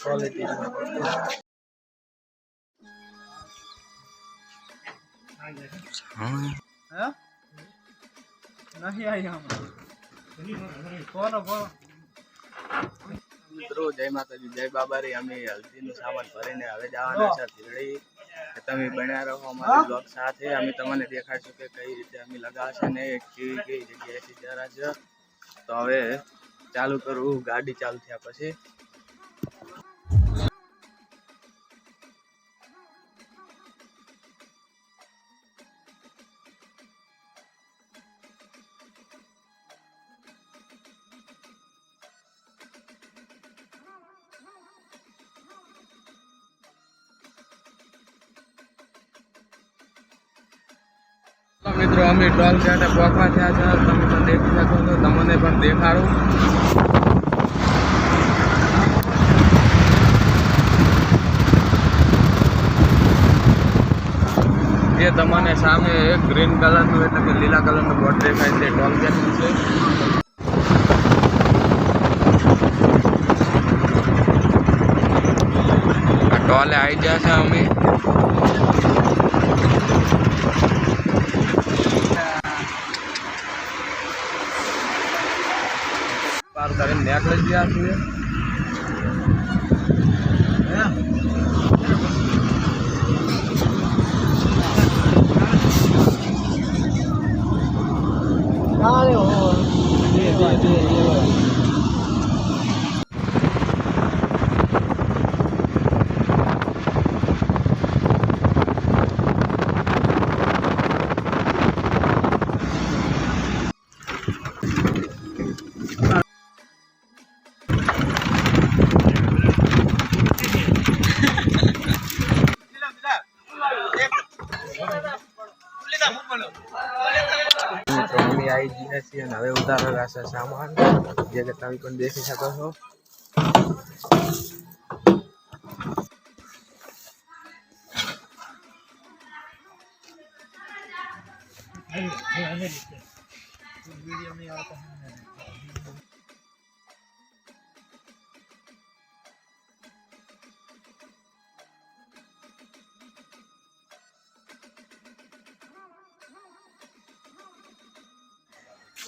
Quality હે નહીં આવી હમણાં બોલો બોલો મિત્રો જય માતાજી જય બાબારી. અમે હલ્દીનો સામાન ભરીને હવે જવાના છે ધીરડી તમે બન્યા રહો અમારા બ્લોગ સાથે. અમે તમને દેખાડશું કે કઈ રીતે અમે લગાવશે ને કેવી કઈ જગ્યાએથી જરા છે. તો હવે ચાલુ કરું. ગાડી ચાલુ થયા પછી. અમે ટોલ ગેટે પહોંચવા થયા છે. તમે પણ દેખી શકો છો. તમને પણ દેખાડું. જે તમને સામે એક ગ્રીન કલરનું એટલે કે લીલા કલરનું બોર્ડ દેખાય છે ટોલ ગેટનું છે ટોલે આવી ગયા છે અમે. કરીને નીકળી ગયા છીએ આવી ગયા છીએ અને હવે ઉતારેલા છે સામાન. જે કે તમે પણ દેખી શકો છો.